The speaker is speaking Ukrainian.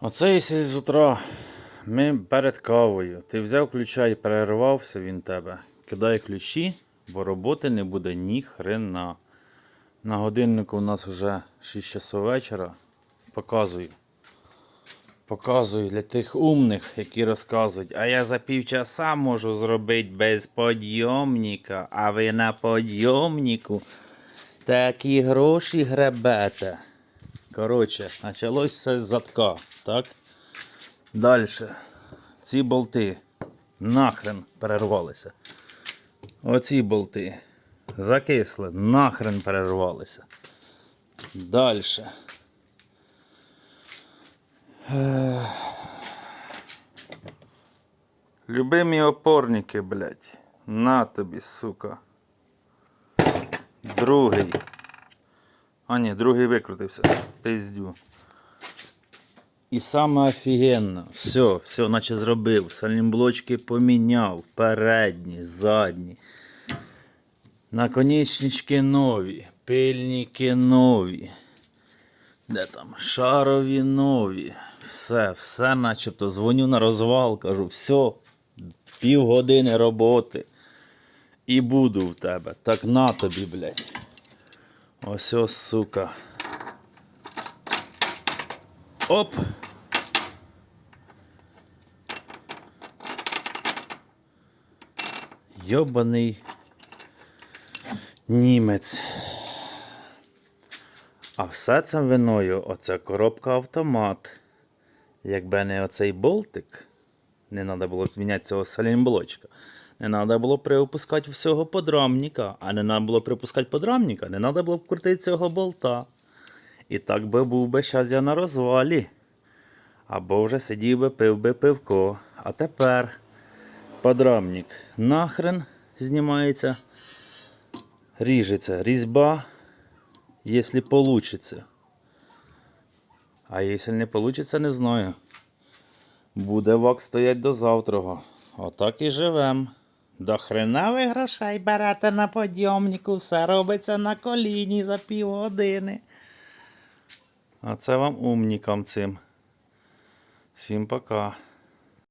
Оце якщо з утра ми перед кавою. Ти взяв ключа і перервався він тебе. Кидай ключі, бо роботи не буде ні хрена. На годиннику у нас вже 6 часов вечора. Показую. Показую для тих умних, які розказують, а я за півчаса можу зробити без подйомника, а ви на подйомнику такі гроші гребете. Коротше, почалось все з задка, так? Далі. Ці болти нахрен перервалися. Оці болти закисли, нахрен перервалися. Далі. Любимі опорники, блядь. На тобі, сука. Другий. А ні, другий викрутився. Пиздю. І саме офігенно. Все, все, наче зробив. Сальнімблочки поміняв. Передні, задні. Наконечнички нові. Пильники нові. Де там? Шарові нові. Все, все начебто. Дзвоню на розвал, кажу, все, півгодини роботи. І буду в тебе. Так на тобі, блядь. Ось ось, сука. Оп! Йобаний німець. А все це виною оця коробка автомат. Якби не оцей болтик, не треба було міняти цього салімблочка. Не треба було приопускати всього подрамника, а не треба було припускати подрамника, не треба було б крутити цього болта. І так би був би зараз я на розвалі. Або вже сидів би пив би пивко. А тепер подрамник нахрен знімається, ріжеться різьба, якщо вийде. А якщо не вийде, не знаю. Буде вак стоять до завтра. Отак і живем. До хрена ви грошей берете на подйомнику, все робиться на коліні за півгодини. А це вам умнікам цим. Всім пока.